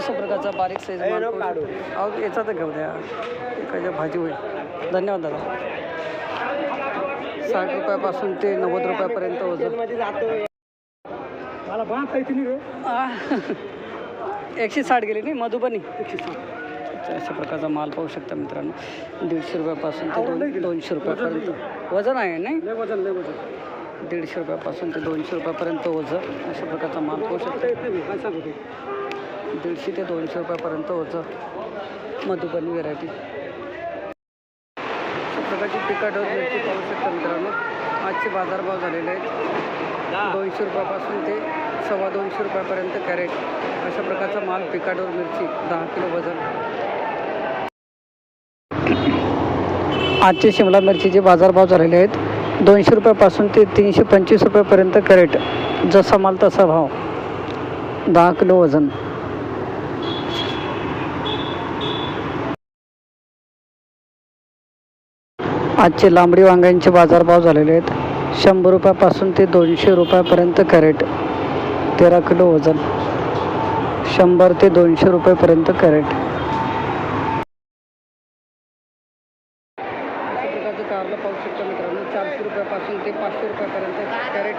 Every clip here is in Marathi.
अशा प्रकारचा बारीक साईज. अहो याचा तर घेऊ द्या. एखाद्या भाजी होईल. धन्यवाद दादा. साठ रुपयापासून ते नव्वद रुपयापर्यंत वजन एकशे साठ गेली नाही? मधुबनी. एकशे साठ. अशा प्रकारचा माल पाहू शकता मित्रांनो. दीडशे रुपयापासून ते दोन दोनशे रुपयापर्यंत. वजन आहे नाही? वजन दीडशे रुपयापासून ते दोनशे रुपयापर्यंत वजन अशा प्रकारचा माल पाहू शकता. दीडशे ते दोनशे रुपयापर्यंत होतं मधुबनी व्हेरायटी. अशा प्रकारची पिकाडोर मिरची पाहू शकता मित्रांनो. आजचे बाजारभाव झालेले आहेत. दोनशे रुपयापासून ते सव्वा दोनशे रुपयापर्यंत कॅरेट. अशा प्रकारचा माल पिकाडोर मिरची दहा किलो वजन. आजचे शिमला मिरचीचे बाजारभाव झालेले आहेत. दोनशे रुपयापासून ते तीनशे पंचवीस रुपयापर्यंत कॅरेट. जसा माल तसा भाव. दहा किलो वजन. आजचे लांबडी वांग्यांचे बाजारभाव झालेले आहेत. शंभर रुपयापासून ते दोनशे रुपयापर्यंत कॅरेट. तेरा किलो वजन. शंभर ते दोनशे रुपयेपर्यंत कॅरेट. प्रकारचं कारलं पाहू शकता मित्रांनो चारशे रुपयापासून ते पाचशे रुपयापर्यंत कॅरेट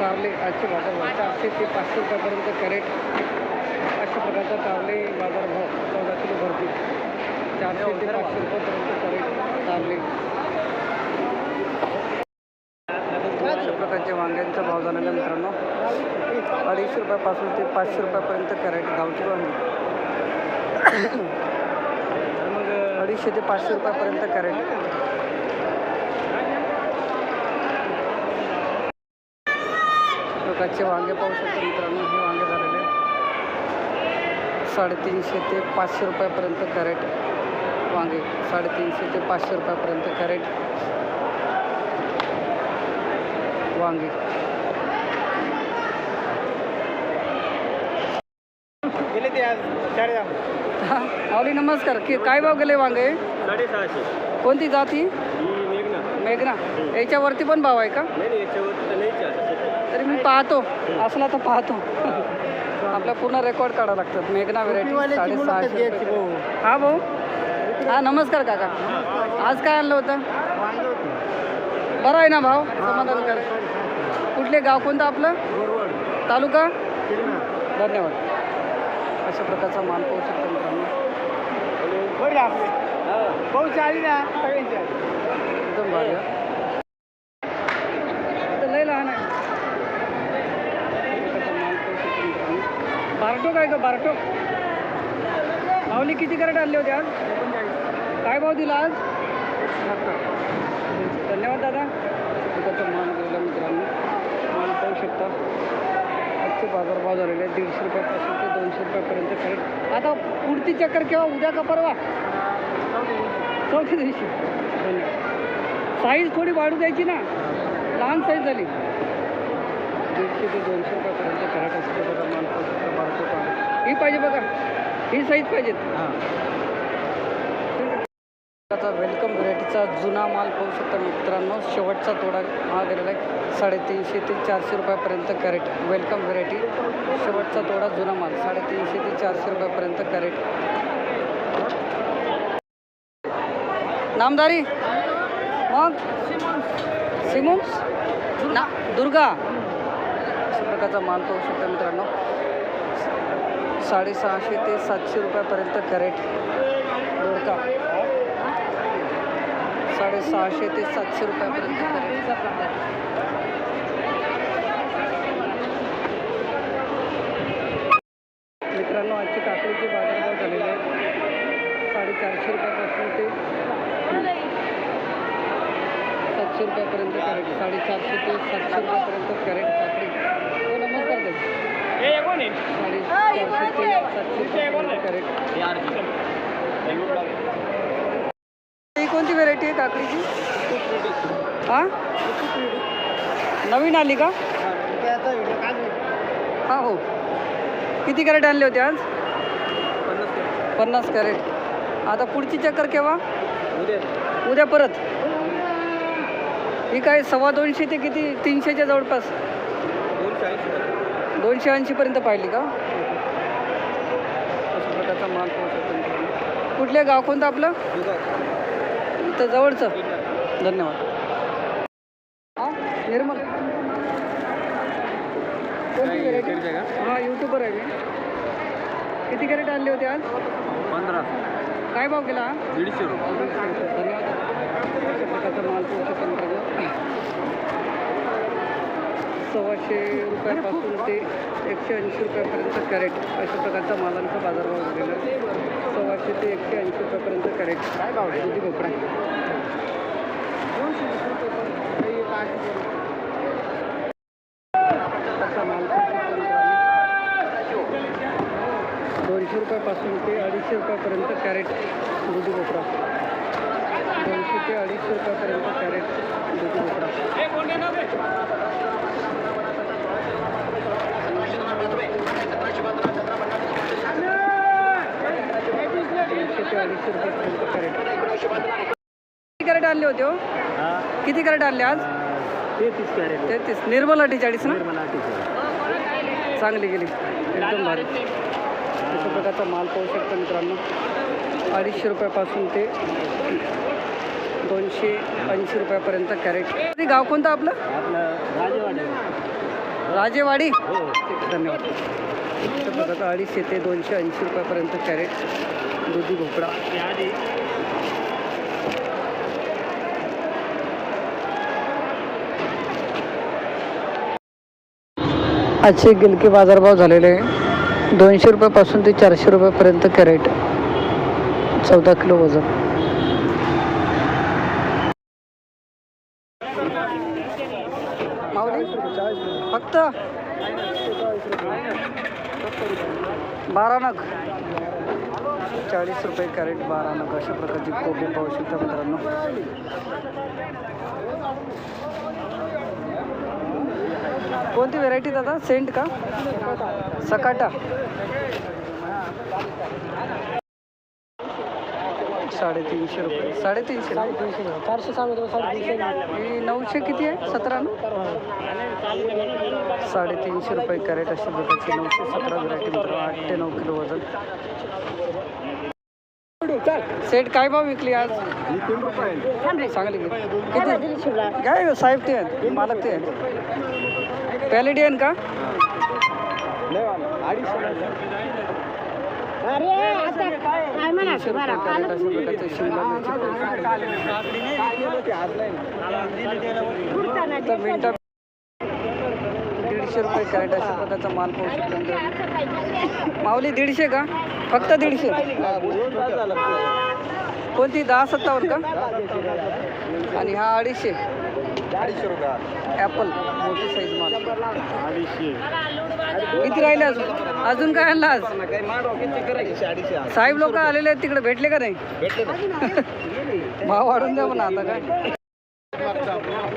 कारले आजचे बाजारभाव. चारशे ते पाचशे रुपयापर्यंत कॅरेट अशा प्रकारचा कारले बाजारभाव चौदा किलो भरतील चारशे ते पाचशे रुपयापर्यंत कॅरेट कारले अशा प्रकारचे वांग्यांचा भाव झालेला आहे मित्रांनो. अडीचशे रुपयापासून ते पाचशे रुपयापर्यंत कॅरेट गावठी वांगी. अडीचशे ते पाचशे रुपयापर्यंत कॅरेट. प्रकारचे वांगे पाहू शकतो मित्रांनो हे वांगे झालेले साडेतीनशे ते पाचशे रुपयापर्यंत कॅरेट वांगे. साडेतीनशे ते पाचशे रुपयापर्यंत कॅरेट. वांगे. गेले ते आज चार हा, माऊली नमस्कार. की काय भाव गेले वांगे? साडेसहाशे. कोणती जाती? ही मेघना. मेघना. याच्यावरती पण भाव आहे का? नाही नाही याच्यावरती तर मी पाहतो. असला तर पाहतो. आपल्या पूर्ण रेकॉर्ड काढावं लागतात. मेघना व्हेरायटी साडेसहाशे. हा भाऊ? हा नमस्कार काका. आज काय आणलं होतं? बरं आहे ना भाव? समाधानकार कुठले गाव कोणतं आपलं? तालुका? धन्यवाद. अशा प्रकारचा माल पाहू शकतो मित्रांनो. पाऊस आली ना सगळ्यांची एकदम भारी लय लहान आहे. बारटोक आहे का बारटोक माऊली किती कॅरेट आणले होते आज? काय भाव दिला आज? धन्यवाद दादा. माल मित्रांनो. पाहू शकता. आजचे बाजारभाव झालेले आहेत दीडशे रुपयापासून ते दोनशे रुपयापर्यंत खरेदी. आता पुढची चक्कर केव्हा? उद्या का परवा? चौथ्या दिवशी. साईज थोडी वाढू द्यायची ना. लहान साईज झाली. दीडशे ते दोनशे रुपयापर्यंत कॅरेट असते बघा माणसं ही पाहिजे बघा. ही साईज पाहिजेत. हां. आता वेलकम व्हरायटीचा जुना माल पाहू शकता मित्रांनो. शेवटचा तोडा हा गेलेला आहे. साडेतीनशे ते चारशे रुपयापर्यंत कॅरेट. Welcome variety. शेवटचा तोडा जुना माल. साडेतीनशे ते चारशे रुपयापर्यंत कॅरेट. नामदारी. मग? सिमोन्स. ना दुर्गा. अशा प्रकारचा माल पाहू शकता मित्रांनो. साडेसहाशे ते सातशे रुपयापर्यंत कॅरेट. दोडका साडेसहाशे ते सातशे रुपयापर्यंत मित्रांनो आजचे काकडीचे बाजारभाव झालेले आहेत साडेचारशे रुपयापासून ते सातशे रुपयापर्यंत कॅरेट साडेचारशे ते सातशे रुपयापर्यंत कॅरेट काकडी. हो नमस्कार साडेचारशे ते सातशे रुपयापर्यंत कॅरेट आहे काकडीची. हां? नवीन आली का? हा हो. किती कॅरेट आणले होते आज? पन्नास कॅरेट. आता पुढची चक्कर केव्हा? उद्या परत. ही काय सव्वा दोनशे ते किती? तीनशेच्या जवळपास. दोनशे ऐंशीपर्यंत पाहिली का? प्रकारचा माल कुठले गाव कोणतं आपलं? इथं जवळचं. धन्यवाद. हा निर्मल. हा युट्यूबर आहे किती कॅरेट आणले होते आज? पंधरा. काय भाव केला? दीडशे रुपये. धन्यवाद अशा प्रकारचा माल पाहू शकतो मित्रांनो सव्वाशे रुपयापासून ते एकशे ऐंशी रुपयापर्यंत कॅरेट अशा प्रकारचा मालांचा बाजारभाव झालेला आहे. सव्वाशे ते एकशे ऐंशी रुपयापर्यंत कॅरेट. काय भाव आहे? दुधी भोपळा. दोनशे रुपयापासून ते अडीचशे रुपयापर्यंत कॅरेट दुधी भोपळा. दोनशे ते अडीचशे रुपयापर्यंत कॅरेट दुधी भोपळा दोनशे ते अडीचशे रुपयापर्यंत कॅरेट किती कॅरेट आणले होते हो? किती कॅरेट आणले आज? तेहतीस. कॅरेट तेहतीस निर्मल अठ्ठेचाळीस. ना चांगली गेली. एकदम भारी. अशा प्रकारचा माल पाहू शकतो मित्रांनो. अडीचशे रुपयापासून ते दोनशे ऐंशी रुपयापर्यंत कॅरेट. ते गाव कोणतं आपलं? आपलं राजेवाडे. राजेवाडी. हो. धन्यवाद. अडीचशे ते दोनशे ऐंशी रुपयापर्यंत कॅरेट दुधी भोपळा. आजचे गिलकी बाजारभाव झालेले आहे दोनशे रुपयापासून ते चारशे रुपयापर्यंत कॅरेट चौदा किलो वजन माऊली फक्त बारा नग चाळीस रुपये कॅरेट बारा नग अशा प्रकारची कोबी पाहू शकता मित्रांनो. कोणती व्हेरायटी दादा? सेंट का? सकाटा. साडेतीनशे रुपये. साडेतीनशे चारशे सांगतो साडेतीनशे नऊशे किती आहे? सतरा ना साडेतीनशे रुपये कॅरेट अशा प्रकारची नऊशे सतरा व्हेरायटी मित्र आठ ते नऊ किलो वजन. सेट काय भाव विकली आज? चांगली गेली. किती? काय साहेब ते आहेत मालक ते आहेत. पॅलेडियन का? विंटर दीडशे रुपये कॅरेट अशा प्रकारचा माल पाहू शकतो. माऊली दीडशे का? फक्त दीडशे. कोणती? दहा सत्तावन्न का? आणि हा अडीचशे. अडीचशे रुपये ॲपल मोठी साईज माल. किती राहिले अजून? अजून काय आणला आज? साहेब लोक आलेले आहेत तिकडे. भेटले का नाही? भाव वाढून द्या पण आता काय?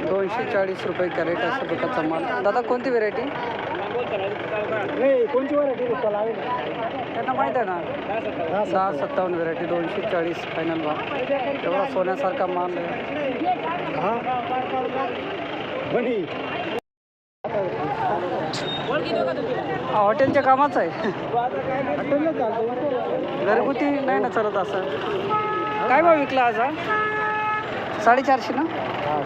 दोनशे चाळीस रुपये कॅरेट असं प्रकारचा माल. दादा कोणती व्हेरायटी त्यांना माहीत आहे ना? दहा सत्तावन्न व्हेरायटी दोनशे चाळीस फायनल भाव एवढा सोन्यासारखा माल आहे. हा? बनी. हॉटेलच्या कामाचं आहे. घरगुती नाही ना चालत असं. काय भाव विकला आज हा? साडेचारशे ना? हा